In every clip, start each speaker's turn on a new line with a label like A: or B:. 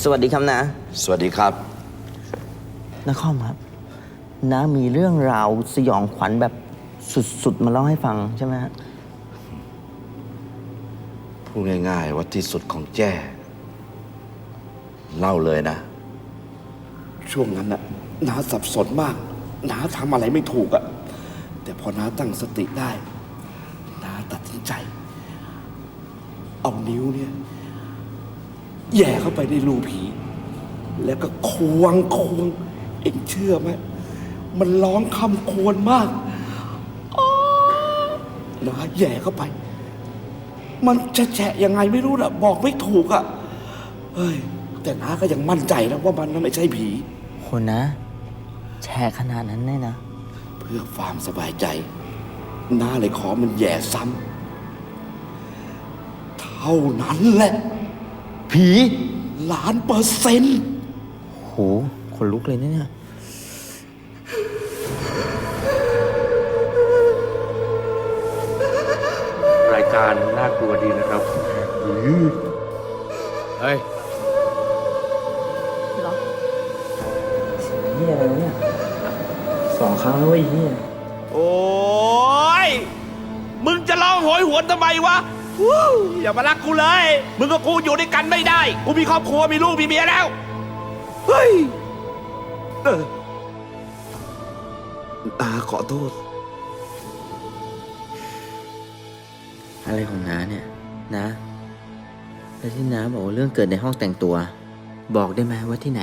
A: สวัสดีครับนะ
B: สวัสดีครับ
A: นครครับน้ามีเรื่องราวสยองขวัญแบบสุด ๆ มาเล่าให้ฟังใช่ไหมฮะ
B: พูดง่ายๆว่าที่สุดของแจ้ เล่าเลยนะ
C: ช่วงนั้นน่ะน้าสับสนมาก น้าทำอะไรไม่ถูกอะแต่พอน้าตั้งสติได้ น้าตัดสินใจ เอานิ้วเนี่ย แหย่เข้าไปในรูผี แล้วก็ควงควงเอ็งเชื่อไหมมันร้องคำควรมากอ้อน้าแหย่เข้าไป มันจะแฉะยังไงไม่รู้นะบอกไม่ถูกอะเฮ้ย แต่น้าก็ยังมั่นใจนะว่ามันน่ะไม่ใช่ผี
A: คนนะ แชร์ขนาดนั้นเลยนะ
C: เพื่อความสบายใจ น้าเลยขอมันแย่ซ้ำ เท่านั้นแหละ
A: ผี
C: ล้านเปอร์เซ็นต์
A: โหขนลุกเลยนะเนี่ย
D: รายการน่ากลัวดีนะครับเฮ้ย
A: เฮียอะไรวะเนี่ยสองครั้งแล้วเว้เฮีย
E: โอ้ย มึงจะร้องโหยหวนทำไมวะ อย่ามารักกูเลย มึงกับกูอยู่ด้วยกันไม่ได้ กูมีครอบครัวมีลูกมีเมียแล้ว เฮ้ยเออ
C: น้าขอโทษ
A: อะไรของน้าเนี่ยนะแล้วที่น้าบอกว่าเรื่องเกิดในห้องแต่งตัว บอกได้ไหมว่าที่ไหน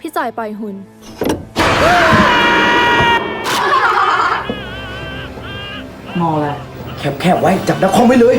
F: พี่จอยปล่อยหุ่น
A: มองอะไร
C: แคบแคบไว้จับนักคอมไว้เลย